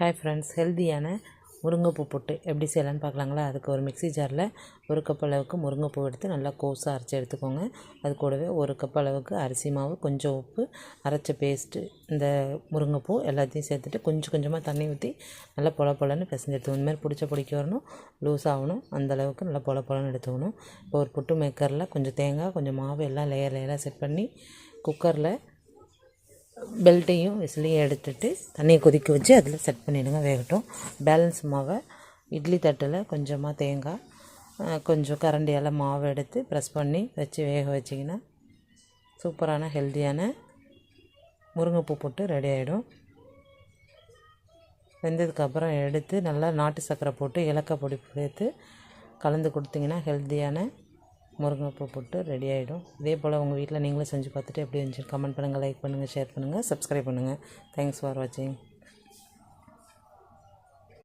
Hi friends ஹெல்த்தியான முருங்கைப்பூ புட்டு எப்படி செய்யலான்னு பார்க்கலாங்களா? அதுக்கு ஒரு மிக்ஸி ஜாரில் ஒரு கப் அளவுக்கு முருங்கைப்பூ எடுத்து நல்லா கோஸாக அரைச்சி எடுத்துக்கோங்க. அது கூடவே ஒரு கப் அளவுக்கு அரிசி மாவு கொஞ்சம் உப்பு அரைச்ச பேஸ்ட்டு இந்த முருங்கைப்பூ எல்லாத்தையும் சேர்த்துட்டு கொஞ்சம் கொஞ்சமாக தண்ணி ஊற்றி நல்லா பொல பொலன்னு பிசைஞ்சு எடுத்துக்கணும் இந்தமாதிரி பிடிச்ச பிடிக்க வரணும் லூஸ் ஆகணும் அந்த அளவுக்கு நல்லா பொல பொலன்னு எடுத்துக்கணும். இப்போ ஒரு புட்டு மேக்கரில் கொஞ்சம் தேங்காய் கொஞ்சம் மாவு எல்லாம் லேயர் லேயராக செட் பண்ணி குக்கரில் பெல்ட்டையும் விசிலையும் எடுத்துட்டு தண்ணியை கொதிக்க வச்சு அதில் செட் பண்ணிவிடுங்க வேகட்டும். பேலன்ஸ் மாவை இட்லி தட்டில் கொஞ்சமாக தேங்காய் கொஞ்சம் கரண்டியால் மாவு எடுத்து ப்ரெஸ் பண்ணி வச்சு வேக வச்சிங்கன்னா சூப்பரான ஹெல்த்தியான முருங்கைப்பூ போட்டு ரெடி ஆகிடும் வெந்ததுக்கப்புறம் எடுத்து நல்லா நாட்டு சர்க்கரை போட்டு ஏலக்காய் பொடி சேர்த்து கலந்து கொடுத்தீங்கன்னா ஹெல்த்தியான முருங்கைப்பூ போட்டு ரெடி ஆகிடும் இதே போல் உங்கள் வீட்டில் நீங்களும் செஞ்சு பார்த்துட்டு எப்படி இருந்துச்சு கமெண்ட் பண்ணுங்கள் லைக் பண்ணுங்கள் ஷேர் பண்ணுங்கள் சப்ஸ்கிரைப் பண்ணுங்கள் தேங்க்ஸ் ஃபார் வாட்சிங்